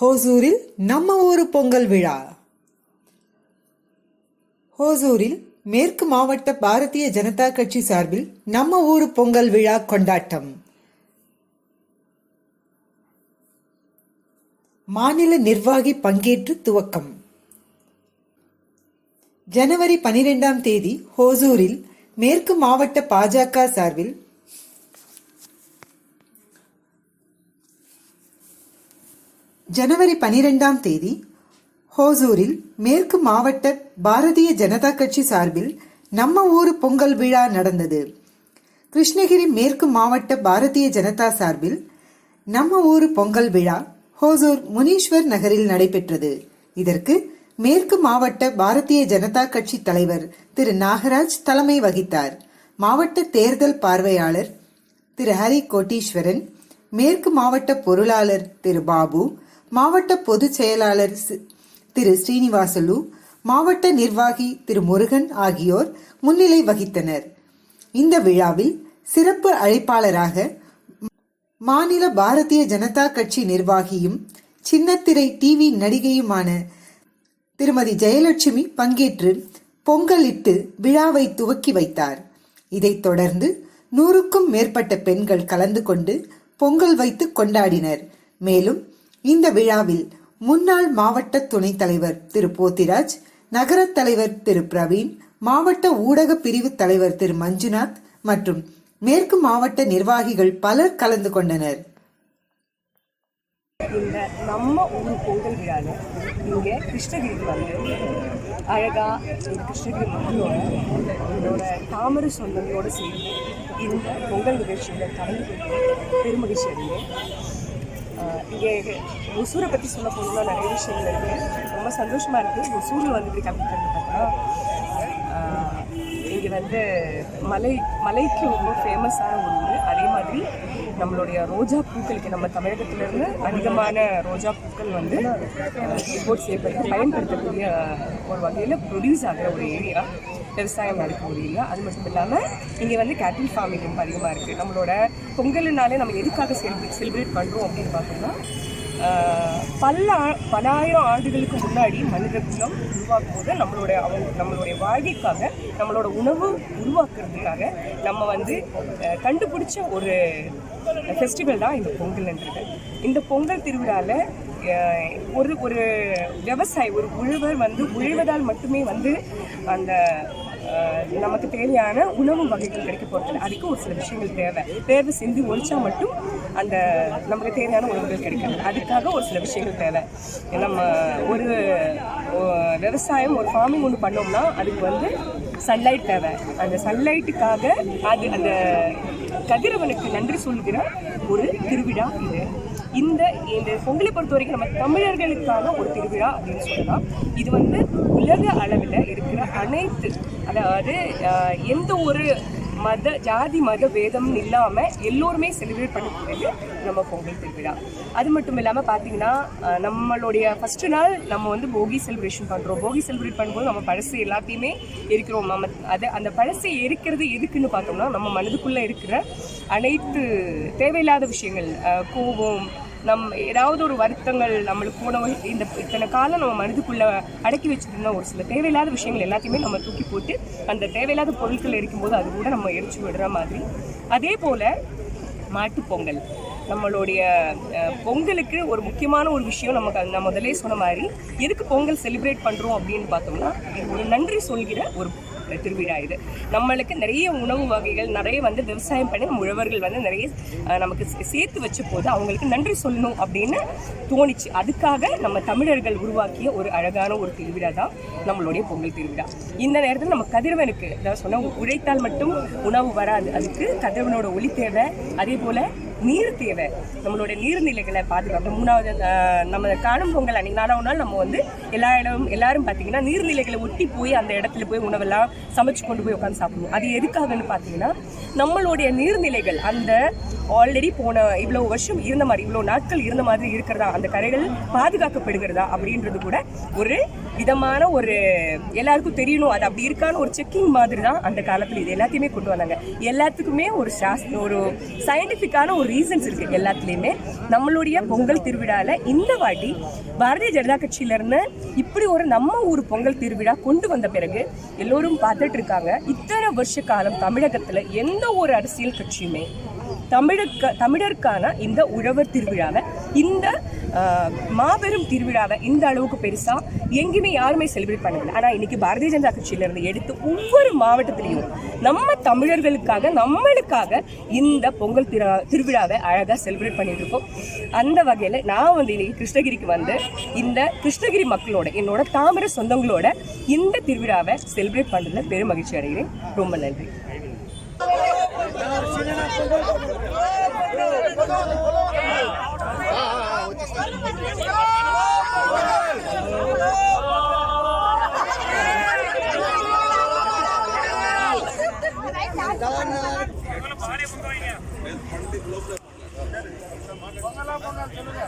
ஹோசூரில் நம்ம ஊரு பொங்கல் விழா. ஹோசூரில் மேற்கு மாவட்ட பாரதிய ஜனதா கட்சி சார்பில் நம்ம ஊரு பொங்கல் விழா கொண்டாட்டம். மாநில நிர்வாகி பங்கேற்று துவக்கம். ஜனவரி பனிரெண்டாம் தேதி ஹோசூரில் மேற்கு மாவட்ட பாஜக சார்பில் ஜனவரி பனிரெண்டாம் தேதி ஹோசூரில் மேற்கு மாவட்ட பாரதிய ஜனதா கட்சி சார்பில் நம்ம ஊரு பொங்கல் விழா நடந்தது. கிருஷ்ணகிரி மேற்கு மாவட்ட பாரதிய ஜனதா சார்பில் நம்ம ஊரு பொங்கல் விழா ஹோசூர் முனீஸ்வர் நகரில் நடைபெற்றது. இதற்கு மேற்கு மாவட்ட பாரதிய ஜனதா கட்சி தலைவர் திரு நாகராஜ் தலைமை வகித்தார். மாவட்ட தேர்தல் பார்வையாளர் திரு ஹரி கோட்டீஸ்வரன் மேற்கு மாவட்ட பொருளாளர் திரு பாபு மாவட்ட பொதுச் செயலாளர் திரு ஸ்ரீனிவாசலு மாவட்ட நிர்வாகி திரு முருகன் ஆகியோர் முன்னிலை வகித்தனர். இந்த விழாவில் சிறப்பு அழைப்பாளராக மாநில பாரதிய ஜனதா கட்சி நிர்வாகியும் சின்னத்திரை டிவி நடிகையுமான திருமதி ஜெயலட்சுமி பங்கேற்று பொங்கலிட்டு விழாவை துவக்கி வைத்தார். இதைத் தொடர்ந்து நூறுக்கும் மேற்பட்ட பெண்கள் கலந்து கொண்டு பொங்கல் வைத்து கொண்டாடினர். மேலும் இந்த விழாவில் முன்னாள் மாவட்ட துணைத் தலைவர் திரு போத்திராஜ் நகரத் தலைவர் திரு பிரவீன் மாவட்ட ஊடக பிரிவு தலைவர் திரு மஞ்சுநாத் மற்றும் மேற்கு மாவட்ட நிர்வாகிகள் பலர் கலந்து கொண்டனர். இந்த நம்ம ஊர் பொங்கல் விழாவில் இங்கே கிருஷ்ணகிரிக்கு வந்து அழகா கிருஷ்ணகிரி மக்களோட என்னோட தாமரை சொந்தங்களோட சேர்ந்து இந்த பொங்கல் நிகழ்ச்சியில் கலந்து கொண்டு பெருமகிழ்ச்சி அடைந்தேன் இங்கே ஒசூரை பற்றி சொல்ல போகணும்னா நிறைய விஷயங்கள் இருக்குது ரொம்ப சந்தோஷமாக இருக்குது ஒசூரில் வந்து இப்படி கம்மிக்கிறது பார்த்தா இங்கே வந்து மலை மலைக்கு ரொம்ப ஃபேமஸான ஒன்று அதே மாதிரி நம்மளுடைய ரோஜா பூக்களுக்கு நம்ம தமிழகத்திலிருந்து அதிகமான ரோஜா பூக்கள் வந்து இம்போர்ட் செய்யப்பட்டு பயன்படுத்தக்கூடிய ஒரு வகையில் ப்ரொடியூஸ் ஆகிற ஒரு ஏரியா விவசாயம் நடக்க முடியல அது மட்டும் இல்லாமல் இங்கே வந்து கேட்டில் ஃபார்மிங் ரொம்ப அதிகமாக இருக்குது நம்மளோட பொங்கல்னாலே நம்ம எதுக்காக செலிப்ரேட் செலிப்ரேட் பண்ணுறோம் அப்படின்னு பார்த்தோம்னா ஆஹ் பல பலாயிரம் ஆண்டுகளுக்கு முன்னாடி மனிதகுலம் உருவாக்கும் போது நம்மளோட அவங்க நம்மளுடைய வாழ்க்கைக்காக நம்மளோட உணவு உருவாக்குறதுக்காக நம்ம வந்து கண்டுபிடிச்ச ஒரு ஃபெஸ்டிவல் தான் இந்த பொங்கல்ன்றது. இந்த பொங்கல் திருவிழாவில் ஒரு ஒரு விவசாயி ஒரு உழவர் வந்து உழுவதால் மட்டுமே வந்து அந்த நமக்கு தேவையான உணவு வகைகள் கிடைக்க போகிறது அதுக்கு ஒரு சில விஷயங்கள் தேவை. தேவை செஞ்சு ஒழிச்சா மட்டும் அந்த நமக்கு தேவையான உணவுகள் கிடைக்காது. அதுக்காக ஒரு சில விஷயங்கள் தேவை. நம்ம ஒரு விவசாயம் ஒரு ஃபார்மிங் ஒன்று பண்ணோம்னா அதுக்கு வந்து சன்லைட் தேவை. அந்த சன்லைட்டுக்காக அது அந்த கதிரவனுக்கு நன்றி சொல்கிற ஒரு திருவிழா இது. இந்த இந்த பொங்கலை பொறுத்த வரைக்கும் நம்ம தமிழர்களுக்கான ஒரு திருவிழா அப்படின்னு சொல்லலாம். இது வந்து உலக அளவில் இருக்கிற அனைத்து அதாவது எந்த ஒரு மத ஜாதி மத வேதம்னு இல்லாமல் எல்லோருமே செலிப்ரேட் பண்ணக்கூடியது நம்ம பொங்கல் திருவிழா. அது மட்டும் இல்லாமல் பார்த்தீங்கன்னா நம்மளுடைய ஃபஸ்ட்டு நாள் நம்ம வந்து போகி செலிப்ரேஷன் பண்ணுறோம் போகி செலிப்ரேட் பண்ணும்போது நம்ம பழசு எல்லாத்தையுமே எரிக்கிறோம். நம்ம அது அந்த பழசை எரிக்கிறது எதுக்குன்னு பார்த்தோம்னா நம்ம மனதுக்குள்ளே இருக்கிற அனைத்து தேவையில்லாத விஷயங்கள் கோபம் நம் ஏதாவது ஒரு வருத்தங்கள் நம்மளுக்கு போன இந்த இத்தனை காலம் நம்ம மனதுக்குள்ளே அடக்கி வச்சிருந்த ஒரு சில தேவையில்லாத விஷயங்கள் எல்லாத்தையுமே நம்ம தூக்கி போட்டு அந்த தேவையில்லாத பொருட்கள் இருக்கும்போது அது கூட நம்ம எரிச்சு விடுற மாதிரி. அதே போல் மாட்டுப் பொங்கல். நம்மளுடைய பொங்கலுக்கு ஒரு முக்கியமான ஒரு விஷயம் நமக்கு நான் முதலே சொன்ன மாதிரி எதுக்கு பொங்கல் செலிப்ரேட் பண்ணுறோம் அப்படின்னு பார்த்தோம்னா ஒரு நன்றி சொல்கிற ஒரு திருவிழா இது நம்மளுக்கு நிறைய உணவு வகைகள் நிறைய வந்து விவசாயம் பண்ணி நம்ம உழவர்கள் வந்து நிறைய நமக்கு சேர்த்து வச்ச போது அவங்களுக்கு நன்றி சொல்லணும் அப்படின்னு தோணிச்சு. அதுக்காக நம்ம தமிழர்கள் உருவாக்கிய ஒரு அழகான ஒரு திருவிழா தான் நம்மளுடைய பொங்கல் திருவிழா. இந்த நேரத்தில் நம்ம கதிரவனுக்கு அதாவது சொன்ன உழைத்தால் மட்டும் உணவு வராது. அதுக்கு கதிரவனோட ஒளி தேவை. அதே போல் நீர் தேவை நம்மளுடைய நீர்நிலைகளை பாதுகாக்க மூணாவது நம்ம காணும் பொங்கல் அன்னைக்கு நாளாவது நாள் நம்ம வந்து எல்லா இடம் எல்லாரும் பார்த்தீங்கன்னா நீர்நிலைகளை ஒட்டி போய் அந்த இடத்துல போய் உணவெல்லாம் சமைச்சு கொண்டு போய் உட்காந்து சாப்பிடுவோம் அது எதுக்காகன்னு பார்த்தீங்கன்னா நம்மளுடைய நீர்நிலைகள் அந்த ஆல்ரெடி போன இவ்வளோ வருஷம் இருந்த மாதிரி இவ்வளோ நாட்கள் இருந்த மாதிரி இருக்கிறதா? அந்த கரைகள் பாதுகாக்கப்படுகிறதா? அப்படின்றது கூட ஒரு விதமான ஒரு எல்லாருக்கும் தெரியணும். அது அப்படி இருக்கான்னு ஒரு செக்கிங் மாதிரி தான் அந்த காலத்தில் இது எல்லாத்தையுமே கொண்டு வந்தாங்க. எல்லாத்துக்குமே ஒரு சாஸ்திர ஒரு சயின்டிஃபிக்கான ஒரு ரீசன்ஸ் இருக்கு எல்லாத்துலேயுமே. நம்மளுடைய பொங்கல் திருவிழாவில் இந்த வாட்டி பாரதிய ஜனதா கட்சியிலேருந்து இப்படி ஒரு நம்ம ஊர் பொங்கல் திருவிழா கொண்டு வந்த பிறகு எல்லோரும் பார்த்துட்டு இருக்காங்க. இத்தனை வருஷ காலம் தமிழகத்தில் எந்த ஒரு அரசியல் கட்சியுமே தமிழுக்கு தமிழருக்கான இந்த உழவர் திருவிழாவை இந்த மாபெரும் திருவிழாவை இந்த அளவுக்கு பெருசாக எங்கேயுமே யாருமே செலிப்ரேட் பண்ணல ஆனால் இன்னைக்கு பாரதிய ஜனதா கட்சியிலேருந்து எடுத்து ஒவ்வொரு மாவட்டத்திலையும் நம்ம தமிழர்களுக்காக நம்மளுக்காக இந்த பொங்கல் திரு திருவிழாவை அழகாக செலிப்ரேட் பண்ணிட்டு இருக்கோம். அந்த வகையில் நான் வந்து இன்னைக்கு கிருஷ்ணகிரிக்கு வந்து இந்த கிருஷ்ணகிரி மக்களோட என்னோட தாமிர சொந்தங்களோட இந்த திருவிழாவை செலிப்ரேட் பண்ணுறதுல பெரும் மகிழ்ச்சி அடைகிறேன். ரொம்ப நன்றி. పొంగలా పొంగల్ తెలుగు